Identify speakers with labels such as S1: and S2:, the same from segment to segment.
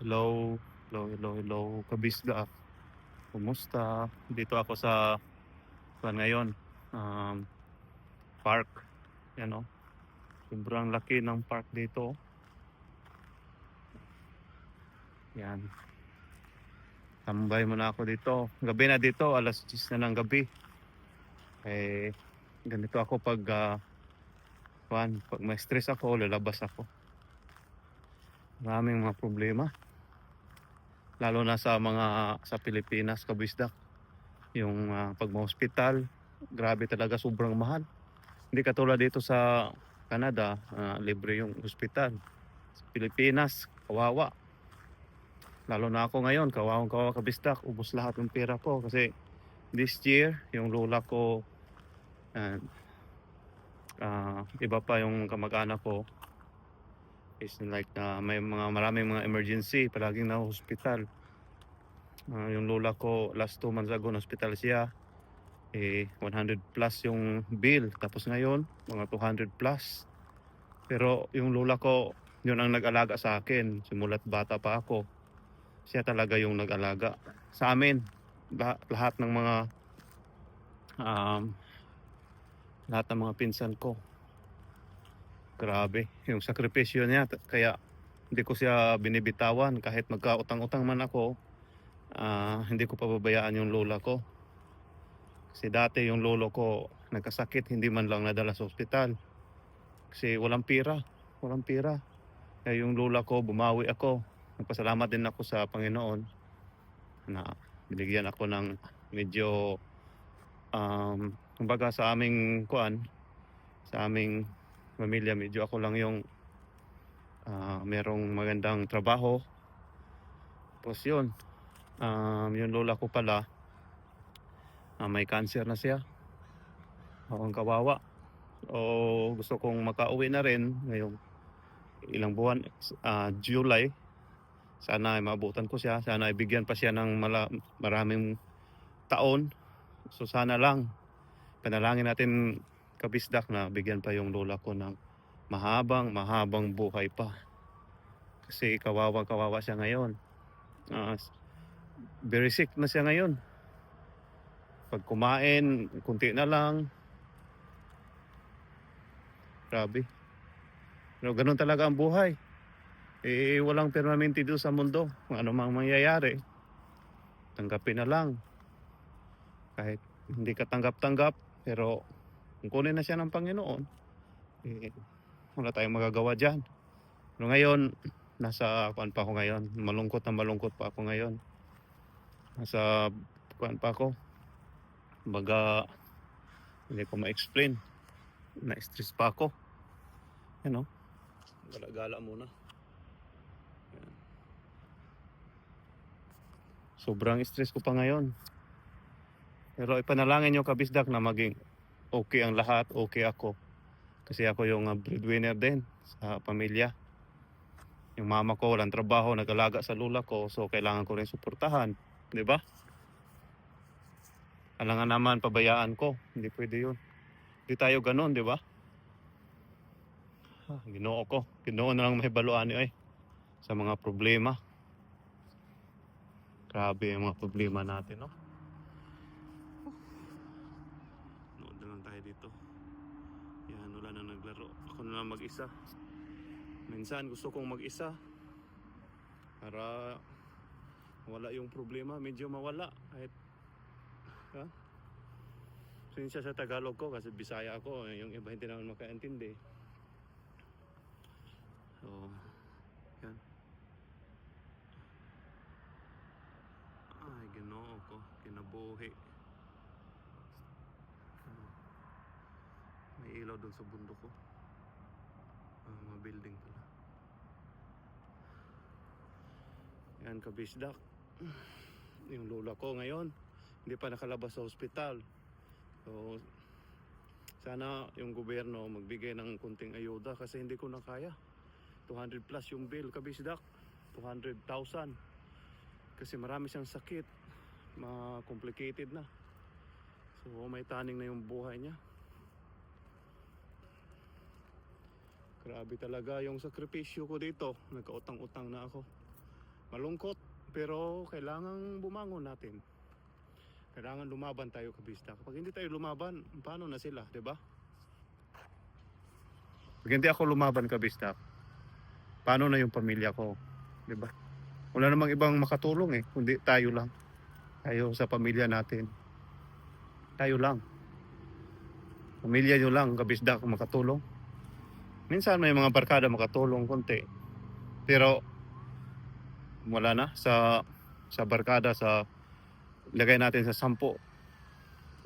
S1: Hello, hello, hello, hello, kabisda. Kumusta? Dito ako sa saan ngayon? Um, park. Yan oh. Sobrang laki ng park dito. Yan. Tambay muna ako dito. Gabi na dito, alas 10 na ng gabi. Eh, ganito ako pag kuwan, pag may stress ako, lalabas ako. Maraming mga problema lalo na sa mga sa Pilipinas kabisdak. Yung uh, pag hospital grabe talaga sobrang mahal. Hindi katulad dito sa Canada ah, libre yung hospital. Sa Pilipinas kawawa. Lalo na ako ngayon kawawang kawawa kabisdak. Ubos lahat ng pera ko. Kasi this year yung lola ko and ah, iba pa yung kamag-anak ko is like na may mga maraming mga emergency. Palaging na hospital Ah, yung lola ko last two months ago na hospital siya. Eh 100 plus yung bill. Tapos ngayon mga 200 plus. Pero yung lola ko yun ang nag-alaga sa akin. Simulat bata pa ako. Siya talaga yung nag-alaga sa amin. Lah- lahat ng mga um, lahat ng mga pinsan ko grabe yung sakripisyo niya. Kaya hindi ko siya binibitawan. Kahit magkautang-utang man ako ah, hindi ko pababayaan yung lola ko. Kasi dati yung lolo ko nagkasakit hindi man lang nadala sa ospital. Kasi walang pira walang pira. Kaya yung lola ko bumawi ako. Nagpasalamat din ako sa Panginoon na binigyan ako ng medyo um, kumbaga sa aming kuan sa aming pamilya medyo ako lang yung ah, merong magandang trabaho. Tapos yun um, yung lola ko pala ah, may cancer na siya. Ako ang kawawa. O gusto kong makauwi na rin ngayong ilang buwan ah, July. Sana ay maabutan ko siya. Sana ay bigyan pa siya ng mala, maraming taon. So sana lang panalangin natin kabisdak na bigyan pa yung lola ko ng mahabang mahabang buhay pa. Kasi kawawa kawawa siya ngayon. Ah, very sick na siya ngayon. Pag kumain kunti na lang. Grabe. Pero ganun talaga ang buhay. Eh walang permanente dito sa mundo. Kung ano mang mangyayari tanggapin na lang. Kahit hindi ka tanggap-tanggap pero kung kunin na siya ng Panginoon. Eh, wala tayong magagawa dyan. Pero ngayon nasa kuan pa ako ngayon. Malungkot na malungkot pa ako ngayon. Nasa kuan pa ako. Baga hindi ko ma-explain. Na-stress pa ako. Yan o gala-gala muna. Sobrang stress ko pa ngayon. Pero ipanalangin nyo kabisdak na maging okay ang lahat okay ako kasi ako yung uh, breadwinner din sa pamilya yung mama ko walang trabaho nag-alaga sa lula ko so kailangan ko rin suportahan di ba Alangan naman pabayaan ko. Hindi pwede yun. Hindi tayo ganun, di ba? Ah, ginoo ko. Ginoo na lang may baluan eh. Sa mga problema. Grabe yung mga problema natin, no? Nood na lang tayo dito. Yan, wala na naglaro. Ako na lang mag-isa. Minsan gusto kong mag-isa. Para wala yung problema. Medyo mawala. Kahit Ha? Sinsya sa Tagalog ko kasi Bisaya ako, yung iba hindi naman makaintindi. So, yan. Ay, ginoo ko, kinabuhi. Ano? May ilaw doon sa bundok ko. Ah, mga building pala. Yan, kabisdak. Yung lola ko ngayon, hindi pa nakalabas sa ospital. So, sana yung gobyerno magbigay ng kunting ayuda kasi hindi ko na kaya. 200 plus yung bill, kabisdak. 200,000. Kasi marami siyang sakit. Ma-complicated na. So, may taning na yung buhay niya. Grabe talaga yung sakripisyo ko dito. Nagkautang-utang na ako. Malungkot, pero kailangan bumangon natin. Kailangan lumaban tayo kabista. Kapag hindi tayo lumaban, paano na sila, 'di ba? Pag hindi ako lumaban kabista, paano na yung pamilya ko, 'di ba? Wala namang ibang makatulong eh, kundi tayo lang. Tayo sa pamilya natin. Tayo lang. Pamilya nyo lang, kabisda kung makatulong. Minsan may mga barkada makatulong konti. Pero wala na sa sa barkada sa lagay natin sa sampo.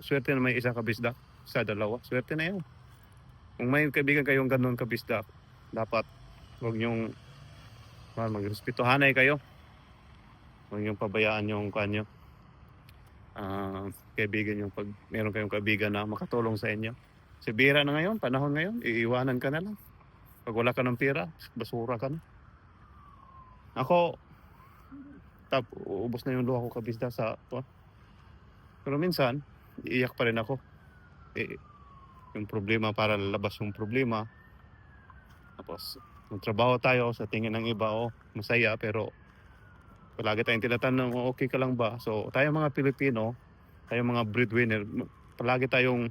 S1: Swerte na may isa kabisda sa dalawa. Swerte na yun. Kung may kaibigan kayong ganun kabisda, dapat huwag nyong ah, magrespetuhanay kayo. Huwag nyong pabayaan yung kanyo. Ah, kaibigan yung pag meron kayong kaibigan na makatulong sa inyo. Si bira na ngayon, panahon ngayon, iiwanan ka na lang. Pag wala ka ng pera, basura ka na. Ako, tap, ubos na yung luha ko kabisda sa, oh. pero minsan, iiyak pa rin ako. Eh, yung problema para lalabas yung problema. Tapos, magtrabaho tayo sa tingin ng iba, oh, masaya, pero palagi tayong tinatanong, oh, okay ka lang ba? So, tayo mga Pilipino, tayo mga breadwinner, palagi tayong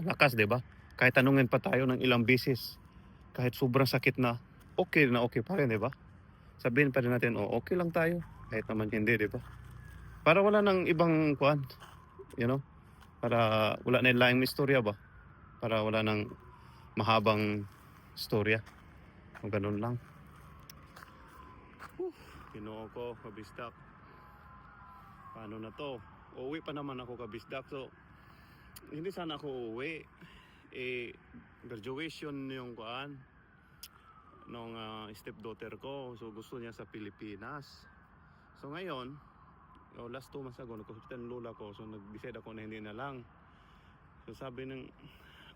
S1: malakas, di ba? Kahit tanungin pa tayo ng ilang beses, kahit sobrang sakit na, okay na okay pa rin, di ba? Sabihin pa rin natin, oh, okay lang tayo. Kahit naman hindi, di ba? Para wala nang ibang kuan, you know? Para wala na laing istorya ba? Para wala nang mahabang istorya. O ganun lang. Kinuha ko, kabistak. Paano na to? Uuwi pa naman ako kabisdak. So, hindi sana ako uuwi. Eh, graduation yung kuan nung ah, stepdaughter ko. So, gusto niya sa Pilipinas. So, ngayon, oh, last two months ago, nagka-hospital ng lola ko. So, nag-decide ako na hindi na lang. So, sabi ng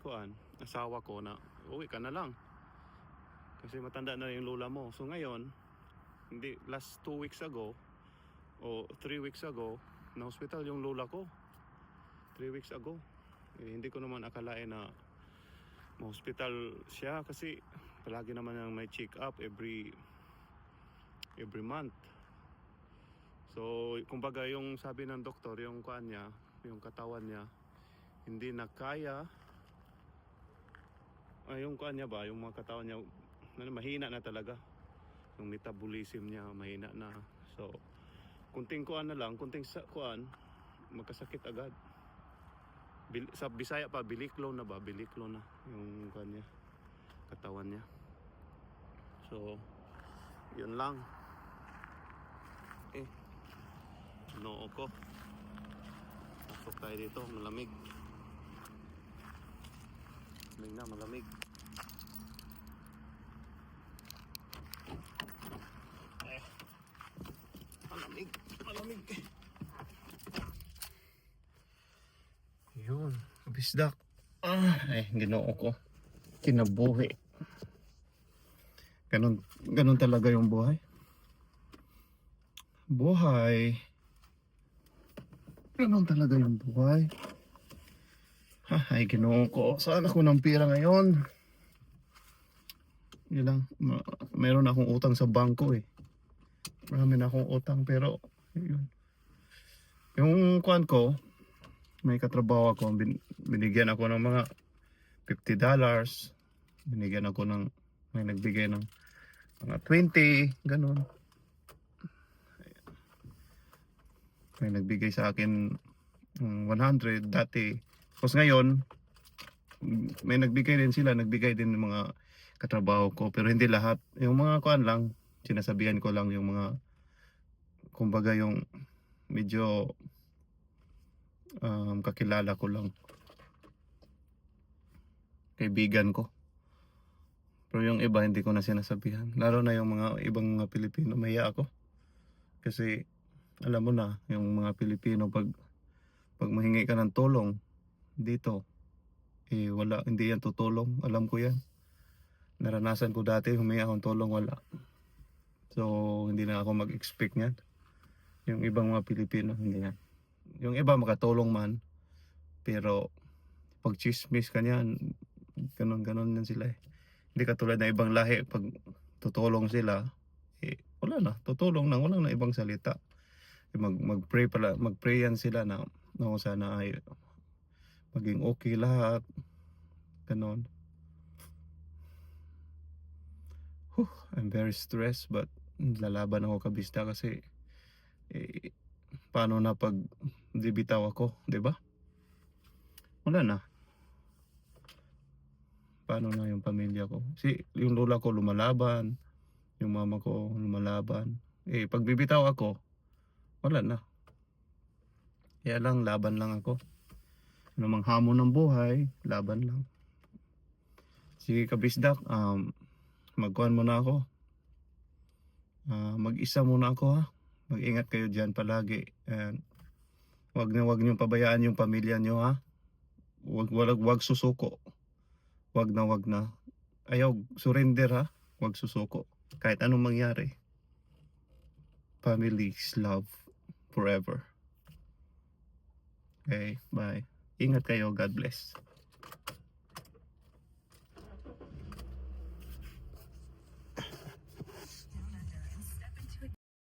S1: kuan, asawa ko na, uwi ka na lang. Kasi matanda na yung lola mo. So, ngayon, hindi, last two weeks ago, o three weeks ago, na hospital yung lola ko. Three weeks ago. Eh, hindi ko naman akalain na ma-hospital siya kasi palagi naman niyang may check up every every month. So, kumbaga yung sabi ng doktor, yung kuan niya, yung katawan niya, hindi na kaya ay yung kuan niya ba, yung mga katawan niya, ano, mahina na talaga. Yung metabolism niya, mahina na. So, kunting kuan na lang, kunting sa kuan, magkasakit agad. Bil, sa Bisaya pa, biliklo na ba? Biliklo na yung kuan niya, katawan niya. So, yun lang. Eh, noo ko. Pasok tayo dito, malamig. Malamig na, malamig. Eh, malamig, malamig. Yun, bisdak. Ah, eh, ginoo ko. Kinabuhi. Ganun, ganun talaga yung buhay. Buhay. Ganun talaga yung buhay. Ha, ay, ginoo ko. Saan ako ng pira ngayon? Yun lang. Ma- meron akong utang sa bangko eh. Marami na akong utang pero yun. Yung kwan ko, may katrabaho ako, bin, binigyan ako ng mga 50 dollars. Binigyan ako ng, may nagbigay ng mga 20, ganun. Ayan. May nagbigay sa akin ng 100 dati. Tapos ngayon, may nagbigay din sila, nagbigay din ng mga katrabaho ko. Pero hindi lahat. Yung mga kuan lang, sinasabihan ko lang yung mga, kumbaga yung medyo um, kakilala ko lang. Kaibigan ko. Pero yung iba hindi ko na sinasabihan. Lalo na yung mga ibang mga Pilipino, maya ako. Kasi alam mo na, yung mga Pilipino pag pag mahingi ka ng tulong dito, eh wala, hindi yan tutulong. Alam ko yan. Naranasan ko dati, humingi akong tulong, wala. So, hindi na ako mag-expect yan. Yung ibang mga Pilipino, hindi yan. Yung iba makatulong man, pero pag chismis ka niyan, ganun-ganun yan sila eh. Hindi katulad ng ibang lahi, pag tutulong sila, eh, wala na, tutulong lang, wala na ibang salita. Mag, mag-pray pala, mag-pray yan sila na, na sana ay maging okay lahat. Ganon. Whew, I'm very stressed but lalaban ako kabista kasi eh, paano na pag dibitaw ako, 'di ba? Wala na. Paano na yung pamilya ko? Si yung lola ko lumalaban, yung mama ko lumalaban. Eh pag bibitaw ako, wala na. Kaya lang laban lang ako. Ano mang hamon ng buhay, laban lang. Sige kabisdak, um, magkuhan muna ako. Ah, mag-isa muna ako ha. Mag-ingat kayo diyan palagi. And wag na wag niyo pabayaan yung pamilya niyo ha. Wag wag, wag susuko. Wag na wag na. Ayaw surrender ha. Wag susuko. Kahit anong mangyari. Family's love forever. Okay, bye. Ingat kayo. God bless.